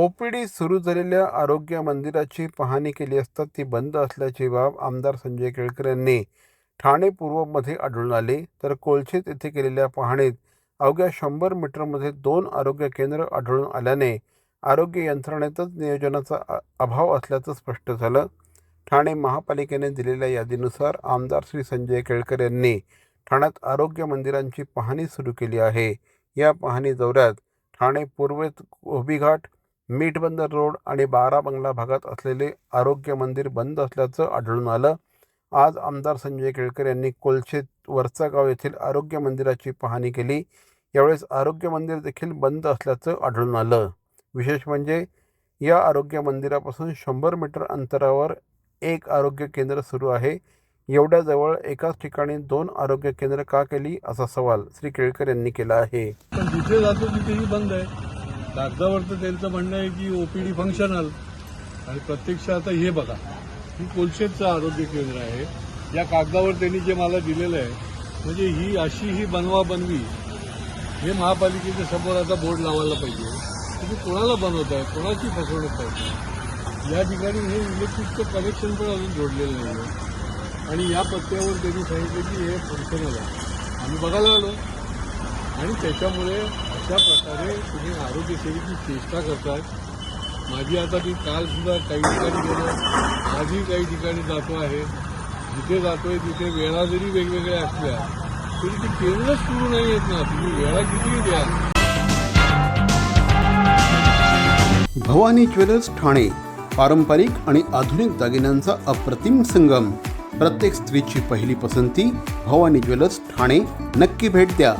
OPD सुरू झालेल्या आरोग्य मंदिराची पाहणी केली असता ती बंद असल्याची बाब आमदार संजय केळकर यांनी ठाणे पूर्वमध्ये आढळून आली. तर कोलछेत येथे केलेल्या पाहणीत अवघ्या शंभर मीटरमध्ये दोन आरोग्य केंद्र आढळून आल्याने आरोग्य यंत्रणेतच नियोजनाचा अभाव असल्याचं स्पष्ट झालं. ठाणे महापालिकेने दिलेल्या यादीनुसार आमदार श्री संजय केळकर यांनी ठाण्यात आरोग्य मंदिरांची पाहणी सुरू केली आहे. या पाहणी दौऱ्यात ठाणे पूर्वेत गोबीघाट मीठबंदर रोड आणि बारा बंगला भागात असलेले आरोग्य मंदिर बंद असल्याचं आढळून आलं. आज आमदार संजय केळकर यांनी कोलशेत वरचा गाव येथील आरोग्य मंदिराची पाहणी केली. यावेळेस आरोग्य मंदिर देखील बंद असल्याचं आढळून आलं. विशेष म्हणजे या आरोग्य मंदिरापासून शंभर मीटर अंतरावर एक आरोग्य केंद्र सुरू आहे. एवढ्या जवळ एकाच ठिकाणी दोन आरोग्य केंद्र का केली असा सवाल श्री केळकर यांनी केला आहे. पण जिथे जातो तिथेही बंद आहे. कागदावर तर त्यांचं म्हणणं आहे की ओपीडी फंक्शनल आणि प्रत्यक्ष आता हे बघा ही कोलशेतचं आरोग्य केंद्र आहे. या कागदावर त्यांनी जे मला दिलेलं आहे म्हणजे ही अशी ही बनवा बनवी हे महापालिकेच्या समोर आता बोर्ड लावायला पाहिजे. तुम्ही कोणाला बनवत आहे कोणाची फसवणूक करताय? या ठिकाणी हे इलेक्ट्रिकचं कनेक्शन पण अजून जोडलेलं नाही आणि या पत्त्यावर त्यांनी सांगितलं की हे फंक्शनल आहे. आम्ही बघायला आलो. आणि त्याच्यामुळे अशा प्रकारे तुम्ही आरोग्य सेवेची चेष्टा करताय. माझी आता मी कालसुद्धा काही ठिकाणी गेलो. आजही काही ठिकाणी जातो आहे. जिथे जातोय तिथे वेळा जरी वेगवेगळ्या असल्या तरी ती केंद्रच सुरू नाही येत ना. तुम्ही वेळा कितीही द्या. भवानी ज्वेलर्स ठाणे पारंपरिक आणि आधुनिक दागिन्यांचा अप्रतिम संगम. प्रत्येक स्त्रीची पहिली पसंती भवानी ज्वेलर्स ठाणे. नक्की भेट द्या.